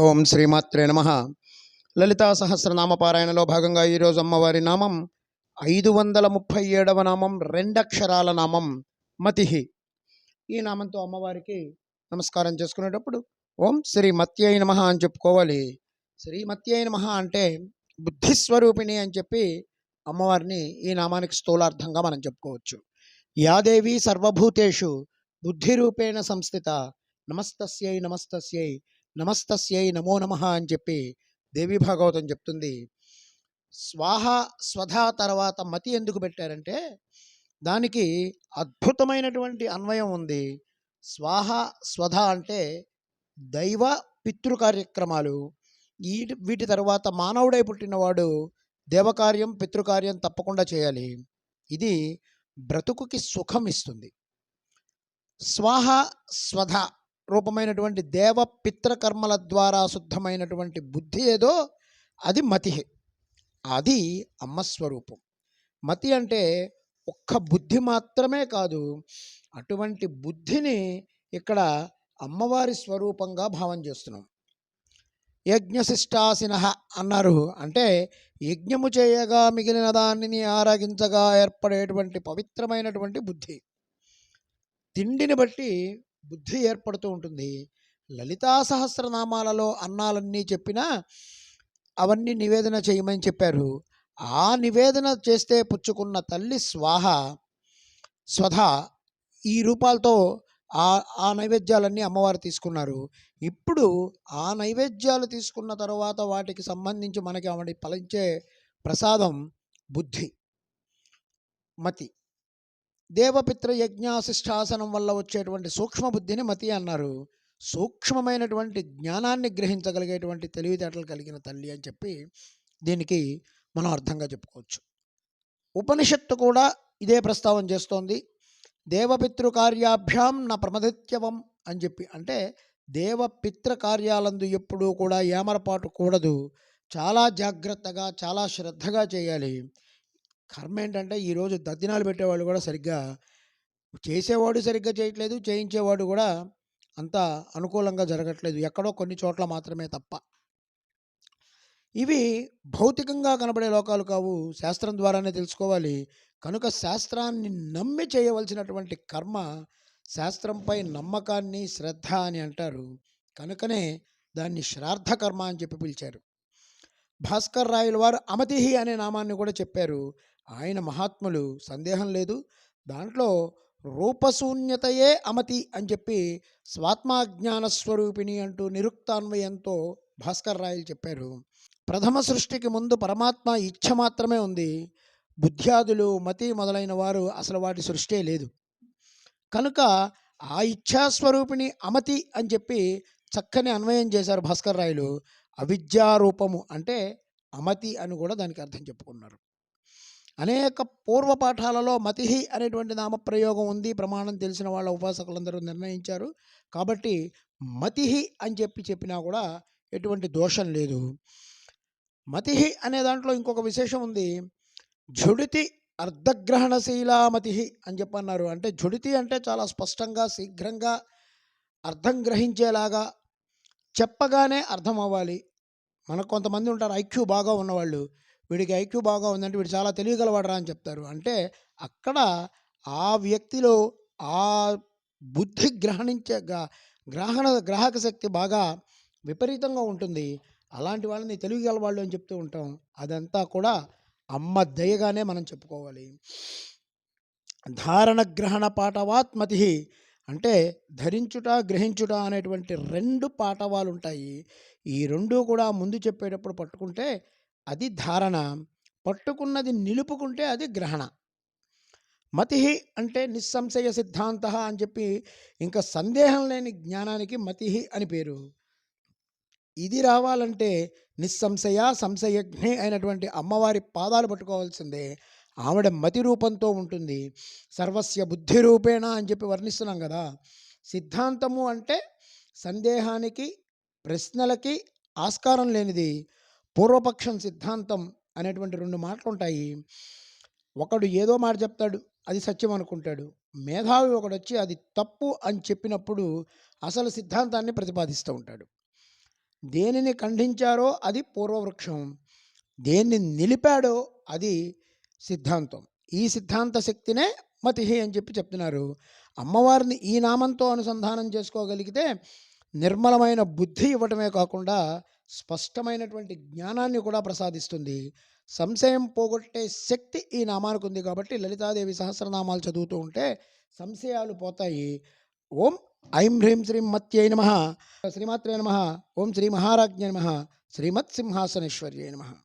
ఓం శ్రీమాత్రే నమ. లలితా సహస్రనామ పారాయణలో భాగంగా ఈరోజు అమ్మవారి నామం ఐదు వందల ముప్పై ఏడవ నామం రెండక్షరాల నామం మతిహి. ఈ నామంతో అమ్మవారికి నమస్కారం చేసుకునేటప్పుడు ఓం శ్రీ మత్యై నమ అని చెప్పుకోవాలి. శ్రీ మత్యై నమ అంటే బుద్ధిస్వరూపిణి అని చెప్పి అమ్మవారిని ఈ నామానికి స్థూలార్థంగా మనం చెప్పుకోవచ్చు. యాదేవి సర్వభూతేషు బుద్ధిరూపేణ సంస్థిత నమస్తస్యై నమస్తస్యై నమస్తస్యై నమో నమ అని చెప్పి దేవి భాగవతం చెప్తుంది. స్వాహ స్వధ తర్వాత మతి ఎందుకు పెట్టారంటే దానికి అద్భుతమైనటువంటి అన్వయం ఉంది. స్వాహ స్వధ అంటే దైవ పితృ కార్యక్రమాలు. ఈ వీటి తర్వాత మానవుడై పుట్టినవాడు దేవకార్యం పితృకార్యం తప్పకుండా చేయాలి. ఇది బ్రతుకుకి సుఖం ఇస్తుంది. స్వాహ స్వధ రూపమైనటువంటి దేవ పిత్రకర్మల ద్వారా శుద్ధమైనటువంటి బుద్ధి ఏదో అది మతి. అది అమ్మ స్వరూపం. మతి అంటే ఒక్క బుద్ధి మాత్రమే కాదు అటువంటి బుద్ధిని ఇక్కడ అమ్మవారి స్వరూపంగా భావం చేస్తున్నాం. యజ్ఞశిష్టాసిన అన్నారు. అంటే యజ్ఞము చేయగా మిగిలిన దానిని ఆరగించగా ఏర్పడేటువంటి పవిత్రమైనటువంటి బుద్ధి. తిండిని బట్టి బుద్ధి ఏర్పడుతూ ఉంటుంది. లలితా సహస్రనామాలలో అన్నాలన్నీ చెప్పినా అవన్నీ నివేదన చేయమని చెప్పారు. ఆ నివేదన చేస్తే పుచ్చుకున్న తల్లి స్వాహ స్వధ ఈ రూపాలతో ఆ ఆ నైవేద్యాలన్నీ అమ్మవారు తీసుకున్నారు. ఇప్పుడు ఆ నైవేద్యాలు తీసుకున్న తర్వాత వాటికి సంబంధించి మనకి ఆవిడ ఫలించే ప్రసాదం బుద్ధి మతి. దేవపిత్ర యజ్ఞాశిష్టాసనం వల్ల వచ్చేటువంటి సూక్ష్మబుద్ధిని మతి అన్నారు. సూక్ష్మమైనటువంటి జ్ఞానాన్ని గ్రహించగలిగేటువంటి తెలివితేటలు కలిగిన తల్లి అని చెప్పి దీనికి మనం అర్థంగా చెప్పుకోవచ్చు. ఉపనిషత్తు కూడా ఇదే ప్రస్తావన చేస్తోంది. దేవపితృ కార్యాభ్యాం నా ప్రమదిత్యవం అని చెప్పి. అంటే దేవపిత్ర కార్యాలందు ఎప్పుడూ కూడా ఏమరపాటు కూడదు. చాలా జాగ్రత్తగా చాలా శ్రద్ధగా చేయాలి. కర్మ ఏంటంటే ఈరోజు దద్దినాలు పెట్టేవాళ్ళు కూడా సరిగ్గా చేసేవాడు సరిగ్గా చేయట్లేదు చేయించేవాడు కూడా అంత అనుకూలంగా జరగట్లేదు. ఎక్కడో కొన్ని చోట్ల మాత్రమే తప్ప. ఇవి భౌతికంగా కనబడే లోకాలు కావు. శాస్త్రం ద్వారానే తెలుసుకోవాలి. కనుక శాస్త్రాన్ని నమ్మి చేయవలసినటువంటి కర్మ శాస్త్రంపై నమ్మకాన్ని శ్రద్ధ అని అంటారు. కనుకనే దాన్ని శ్రార్థ కర్మ అని చెప్పి పిలిచారు. భాస్కర్ రాయల వారు అమతిహి అనే నామాన్ని కూడా చెప్పారు. ఆయన మహాత్ములు సందేహం లేదు. దాంట్లో రూపశూన్యతయే అమతి అని చెప్పి స్వాత్మాజ్ఞాన స్వరూపిణి అంటూ నిరుక్తాన్వయంతో భాస్కర్ రాయలు చెప్పారు. ప్రథమ సృష్టికి ముందు పరమాత్మ ఇచ్ఛ మాత్రమే ఉంది. బుద్ధ్యాదులు మతి మొదలైన వారు అసలు వాటి సృష్టే లేదు. కనుక ఆ ఇచ్ఛాస్వరూపిణి అమతి అని చెప్పి చక్కని అన్వయం చేశారు భాస్కర్ రాయలు. అవిద్యారూపము అంటే అమతి అని కూడా దానికి అర్థం చెప్పుకున్నారు. అనేక పూర్వ పాఠాలలో మతిహి అనేటువంటి నామప్రయోగం ఉంది ప్రమాణం తెలిసిన వాళ్ళ ఉపాసకులందరూ నిర్ణయించారు. కాబట్టి మతిహి అని చెప్పి చెప్పినా కూడా ఎటువంటి దోషం లేదు. మతిహి అనే దాంట్లో ఇంకొక విశేషం ఉంది. జుడితి అర్ధగ్రహణశీలామతి అని చెప్పన్నారు. అంటే జుడితి అంటే చాలా స్పష్టంగా శీఘ్రంగా అర్థం గ్రహించేలాగా చెప్పగానే అర్థం అవ్వాలి. మనకు కొంతమంది ఉంటారు ఐక్యూ బాగా ఉన్నవాళ్ళు. వీడికి ఐక్యూ బాగా ఉందంటే వీడు చాలా తెలియగలవాడరా అని చెప్తారు. అంటే అక్కడ ఆ వ్యక్తిలో ఆ బుద్ధి గ్రహణించే గ్రహణ గ్రాహక శక్తి బాగా విపరీతంగా ఉంటుంది. అలాంటి వాళ్ళని తెలియగలవాళ్ళు అని చెప్తూ ఉంటాం. అదంతా కూడా అమ్మ దయగానే మనం చెప్పుకోవాలి. ధారణ గ్రహణ పాఠవాత్మతి అంటే ధరించుట గ్రహించుట అనేటువంటి రెండు పాఠవాలు ఉంటాయి ఈ రెండు కూడా ముందు చెప్పేటప్పుడు పట్టుకుంటే అది ధారణ. పట్టుకున్నది నిలుపుకుంటే అది గ్రహణ. మతి అంటే నిస్సంశయ సిద్ధాంత అని చెప్పి ఇంకా సందేహం లేని జ్ఞానానికి మతి అని పేరు. ఇది రావాలంటే నిస్సంశయ సంశయజ్ఞే అయినటువంటి అమ్మవారి పాదాలు పట్టుకోవాల్సిందే. ఆవిడ మతి రూపంతో ఉంటుంది. సర్వస్య బుద్ధి రూపేణ అని చెప్పి వర్ణిస్తున్నాం కదా. సిద్ధాంతము అంటే సందేహానికి ప్రశ్నలకి ఆస్కారం లేనిది. పూర్వపక్షం సిద్ధాంతం అనేటువంటి రెండు మాటలు ఉంటాయి ఒకడు ఏదో మాట చెప్తాడు అది సత్యం అనుకుంటాడు. మేధావి ఒకడు వచ్చి అది తప్పు అని చెప్పినప్పుడు అసలు సిద్ధాంతాన్ని ప్రతిపాదిస్తూ ఉంటాడు. దేనిని ఖండించారో అది పూర్వవృక్షం. దేన్ని నిలిపాడో అది సిద్ధాంతం. ఈ సిద్ధాంత శక్తినే మతిహి అని చెప్పి చెప్తున్నారు. అమ్మవారిని ఈ నామంతో అనుసంధానం చేసుకోగలిగితే నిర్మలమైన బుద్ధి ఇవ్వటమే కాకుండా స్పష్టమైనటువంటి జ్ఞానాన్ని కూడా ప్రసాదిస్తుంది. సంశయం పోగొట్టే శక్తి ఈ నామానికి ఉంది కాబట్టి లలితాదేవి సహస్రనామాలు చదువుతూ ఉంటే సంశయాలు పోతాయి. ఓం ఐం హ్రీం శ్రీం మత్యై నమ. శ్రీమాత్రే నమ. ఓం శ్రీ మహారాజ్ఞ నమ. శ్రీమత్ సింహాసనేశ్వర్యై నమ.